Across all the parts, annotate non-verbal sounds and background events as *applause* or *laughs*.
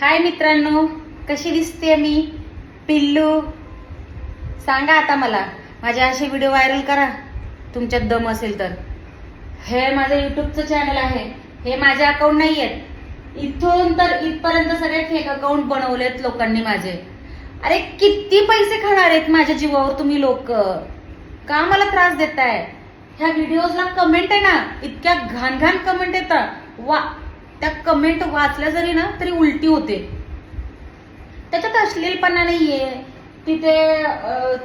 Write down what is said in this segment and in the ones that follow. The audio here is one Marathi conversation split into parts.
हाय मित्रांनो कशी दिसते मी? पिल्लू सांगा आता मला माझे असे व्हिडिओ व्हायरल करा तुमच्यात दम असेल तर. हे माझं युट्यूबचं चॅनल आहे हे माझे अकाउंट नाही आहेत इथून तर इथपर्यंत सगळे फेक अकाउंट बनवलेत लोकांनी माझे. अरे किती पैसे खाणार आहेत माझ्या जीवावर तुम्ही लोक? का मला त्रास देताय? ह्या व्हिडिओजला कमेंट आहे ना इतक्या घाण घाण कमेंट येतात. वा त्या कमेंट वाचल्या जरी ना तरी उलटी होते. त्याच्यात अश्लीलपणा नाहीये तिथे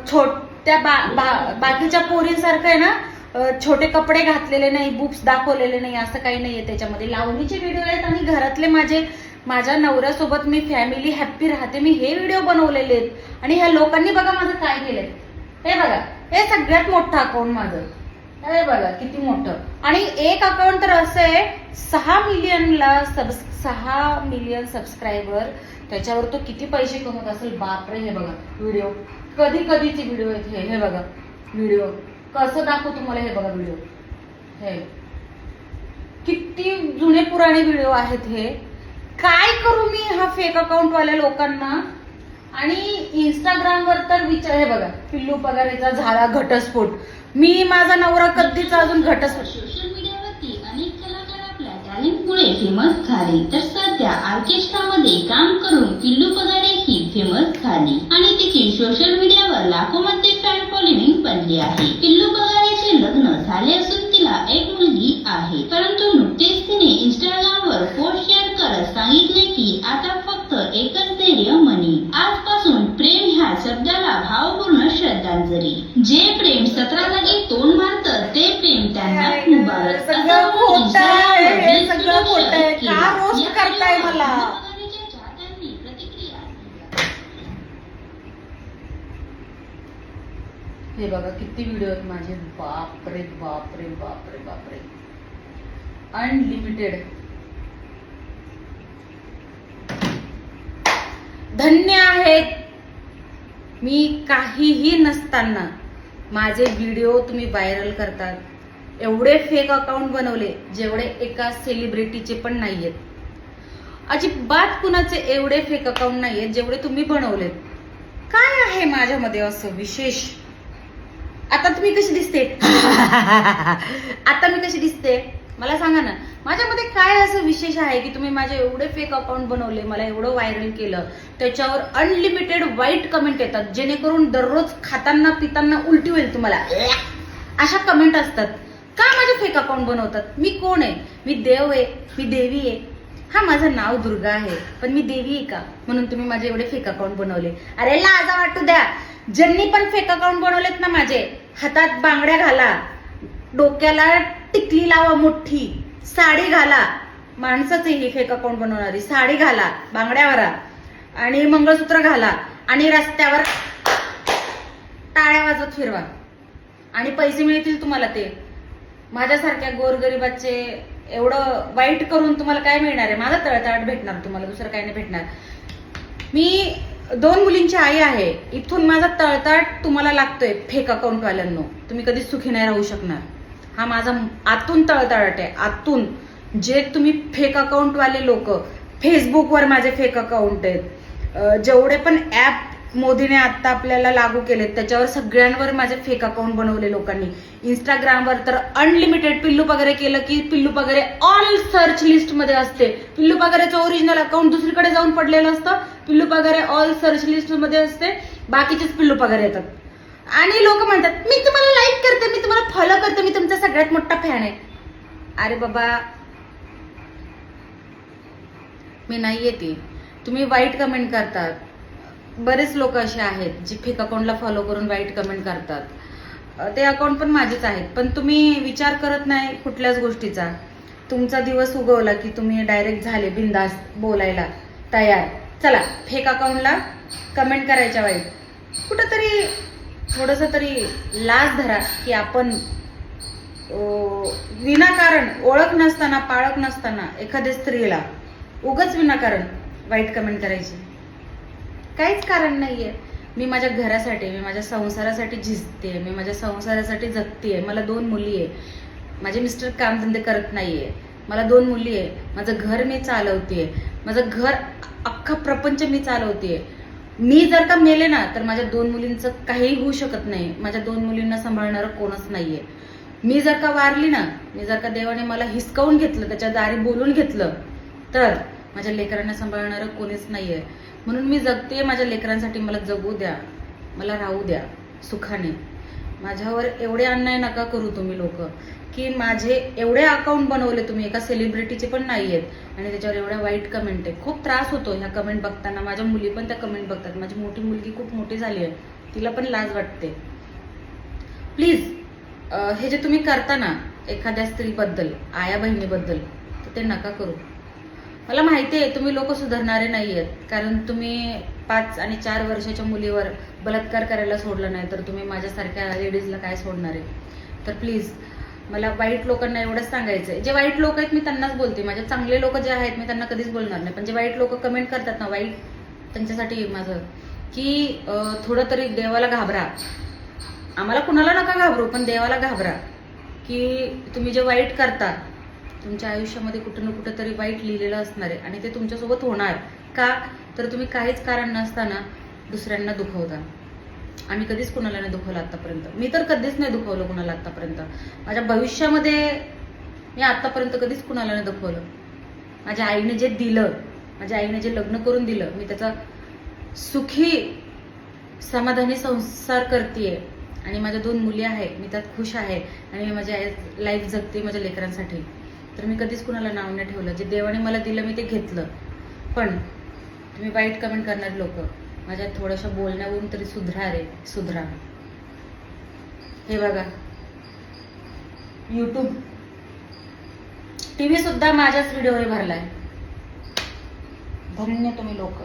छोट्या बा, बा, बाकीच्या पोरींसारखं आहे ना छोटे कपडे घातलेले नाही बुक्स दाखवलेले नाही असं काही नाहीये त्याच्यामध्ये. लावणीचे व्हिडिओ आहेत आणि घरातले माझे माझ्या नवऱ्यासोबत मी फॅमिली हॅप्पी राहते. मी हे व्हिडिओ बनवलेले आहेत. आणि ह्या लोकांनी बघा माझं काय केलंय. हे बघा हे सगळ्यात मोठं अकाउंट माझं. हे बघा किती मोठं. आणि एक अकाउंट तर असं आहे सहा मिलियनला सब सहा मिलियन सबस्क्रायबर त्याच्यावर तो किती पैसे कमवत असेल? बापरे हे बघा व्हिडिओ कधी कधीचे व्हिडिओ आहेत हे हे बघा व्हिडिओ कसं दाखवू तुम्हाला हे बघा व्हिडिओ हे. किती जुने पुराणे व्हिडिओ आहेत हे. काय करू मी हा फेक अकाउंटवाल्या लोकांना? आणि इंस्टाग्रामवर तर विचार हे बघा पिल्लू पगारेचा झाला घटस्फोट. मी माझा नवरा कधीच अजून घटस्फोट? सोशल मीडियावरती अनेक कलाकार आपल्या टॅलेंटमुळे फेमस झाले. तर सध्या ऑर्केस्ट्रामध्ये काम करून पिल्लू पगारे ही फेमस झाली. आणि तिची सोशल मीडियावर लाखोमध्ये फॅन फॉलोइंग बनली आहे. पिल्लू पगारेचे लग्न झाले असून तिला एक मुलगी आहे परंतु नुकतेच तिने इंस्टाग्रामवर पोस्ट शेअर करत सांगितले की आता फक्त एकच मनी आजपासून प्रेम ह्या शब्दाला भावपूर्ण श्रद्धांजली. जे प्रेम सतरा जागी तोंड मारतं ते प्रेम त्यांना मुबारक सगळं असं खोटं आहे, हे इंस्टाग्रामवर सगळं वीस खोटं आहे. केलं. का रोस्ट या करताय मला? हे बघा किती व्हिडिओ आहेत माझे. बापरे बापरे बापरे बापरे. अनलिमिटेड धन्य आहेत. मी काहीही नसताना माझे व्हिडिओ तुम्ही व्हायरल करतात. एवढे फेक अकाउंट बनवले जेवढे एका सेलिब्रिटीचे पण नाहीयेत. अजिबात कुणाचे एवढे फेक अकाउंट नाहीयेत जेवढे तुम्ही बनवलेत. काय आहे माझ्यामध्ये असं विशेष? आता तुम्ही कशी दिसते? *laughs* आता मी कशी दिसते? मला सांगा ना माझ्यामध्ये काय असं विशेष आहे की तुम्ही माझे एवढे फेक अकाउंट बनवले मला एवढं व्हायरल केलं त्याच्यावर अनलिमिटेड वाईट कमेंट येतात जेणेकरून दररोज खाताना पिताना उलटी होईल तुम्हाला. अशा कमेंट असतात. का माझे फेक अकाउंट बनवतात? मी कोण आहे? मी देव आहे मी देवी आहे. हा माझं नाव दुर्गा आहे पण मी देवी आहे का? म्हणून तुम्ही माझे एवढे फेक अकाउंट बनवले. अरे लाजा वाटू द्या. ज्यांनी पण फेक अकाउंट बनवलेत ना माझे हातात बांगड्या घाला डोक्याला टिकली लावा मोठी साडी घाला. माणसाचे ही फेक अकाउंट बनवणारी. साडी घाला. बांगड्यावरा आणि मंगळसूत्र घाला. आणि रस्त्यावर टाळ्या वाजत फिरवा. आणि पैसे मिळतील तुम्हाला ते. माझ्यासारख्या गोरगरिबाचे एवढं वाईट करून तुम्हाला काय मिळणार आहे? माझा तळतळाट भेटणार तुम्हाला. दुसरं काही नाही भेटणार. मी दोन मुलींची आई आहे. इथून माझा तळतळाट तुम्हाला लागतोय फेक अकाउंटवाल्यांनो तुम्ही कधीच सुखी नाही राहू शकणार. हा माझा आतून तळतळाट आहे आतून. जे तुम्ही फेक अकाउंटवाले लोक फेसबुकवर माझे फेक अकाउंट आहेत. जेवढे पण ॲप मोदीने आत्ता आपल्याला लागू केलेत त्याच्यावर सगळ्यांवर माझे फेक अकाउंट बनवले लोकांनी. इंस्टाग्रामवर तर अनलिमिटेड पिल्लू पगारे केलं की पिल्लू पगारे ऑल सर्च लिस्टमध्ये असते. पिल्लू पगारेचं ओरिजिनल अकाउंट दुसरीकडे जाऊन पडलेलं असतं पिल्लू पगारे ऑल सर्च लिस्टमध्ये असते बाकीचेच पिल्लू पगारे येतात. आणि लोक म्हणतात मी तुम्हाला लाईक करते मी तुम्हाला फॉलो करते मी तुमचा सगळ्यात मोठा फॅन आहे. अरे बाबा. मी नाही ती तुम्ही वाईट कमेंट करतात. बरेच लोक असे आहेत जे फेक अकाउंटला फॉलो करून वाईट कमेंट करतात. ते अकाउंट पण माझेच आहेत. पण तुम्ही विचार करत नाही कुठल्याच गोष्टीचा. तुमचा दिवस उगवला की तुम्ही डायरेक्ट झाले बिंदास बोलायला तयार. चला फेक अकाउंटला कमेंट करायच्या वाईट कुठंतरी थोडंसं तरी लाज धरा की आपण विनाकारण ओळख नसताना पाळख नसताना एखाद्या स्त्रीला उगच विनाकारण वाईट कमेंट करायची. काहीच कारण नाहीये. मी माझ्या घरासाठी मी माझ्या संसारासाठी झिजते मी माझ्या संसारासाठी जगते मला दोन मुली आहे. माझे मिस्टर कामधंदे करत नाहीये. मला दोन मुली आहे. माझं घर मी चालवते माझं घर अख्खा प्रपंच मी चालवते मी जर का मेले ना तर माझ्या दोन मुलींचं काहीही होऊ शकत नाही. माझ्या दोन मुलींना सांभाळणारं कोणच नाहीये. मी जर का वारली ना मी जर का देवाने मला हिसकावून घेतलं त्याच्या दारी बोलून घेतलं तर माझ्या लेकरांना सांभाळणारं कोणीच नाहीये. म्हणून मी जगते माझ्या लेकरांसाठी मला जगू द्या. मला राहू द्या सुखाने. माझ्यावर एवढे अन्याय नका करू तुम्ही लोक. की माझे एवढे अकाउंट बनवले तुम्ही एका सेलिब्रिटीचे पण नाही आहेत आणि त्याच्यावर एवढ्या वाईट कमेंट आहे खूप त्रास होतो ह्या कमेंट बघताना. माझ्या मुली पण त्या कमेंट बघतात. माझी मोठी मुलगी खूप मोठी झाली आहे. तिला पण लाज वाटते. प्लीज हे जे तुम्ही करता ना एखाद्या स्त्रीबद्दल आया बहिणीबद्दल तर ते नका करू. मला माहिती आहे तुम्ही लोक सुधारणारे नाही आहेत कारण तुम्ही पाच आणि चार वर्षाच्या मुलीवर बलात्कार करायला सोडला नाही तर तुम्ही माझ्यासारख्या लेडीजला काय सोडणार आहे? तर प्लीज मला वाईट लोकांना एवढंच सांगायचं आहे जे वाईट लोक आहेत मी त्यांनाच बोलते. माझ्या चांगले लोक जे आहेत मी त्यांना कधीच बोलणार नाही. पण जे वाईट लोक कमेंट करतात ना वाईट त्यांच्यासाठी माझं की थोडं तरी देवाला घाबरा. आम्हाला कुणाला नका घाबरू पण देवाला घाबरा. की तुम्ही जे वाईट करता तुमच्या आयुष्यामध्ये कुठं ना कुठं तरी वाईट लिहिलेलं असणार आहे आणि ते तुमच्यासोबत होणार. का? तर तुम्ही काहीच कारण नसताना दुसऱ्यांना दुखवता. आम्ही कधीच कुणाला नाही दुखवलं आतापर्यंत मी तर कधीच नाही दुखवलं कुणाला आतापर्यंत माझ्या भविष्यामध्ये मी आतापर्यंत कधीच कुणाला नाही दुखवलं. माझ्या आईने जे दिलं माझ्या आईने जे लग्न करून दिलं मी त्याचा सुखी समाधानी संसार करते आणि माझ्या दोन मुली आहे मी त्यात खुश आहे आणि मी माझ्या लाईफ जगते माझ्या लेकरांसाठी. तर मी कधीच कुणाला नाव नाही ठेवलं. जे देवाने मला दिलं मी ते घेतलं. पण तुम्ही वाईट कमेंट करणारे लोक. माझ्या थोड्याशा बोलण्यावरून तरी सुधरा रे सुधरा. हे बघा. युट्यूब टीव्ही सुद्धा माझ्याच व्हिडिओने भरलाय. धन्य तुम्ही लोक.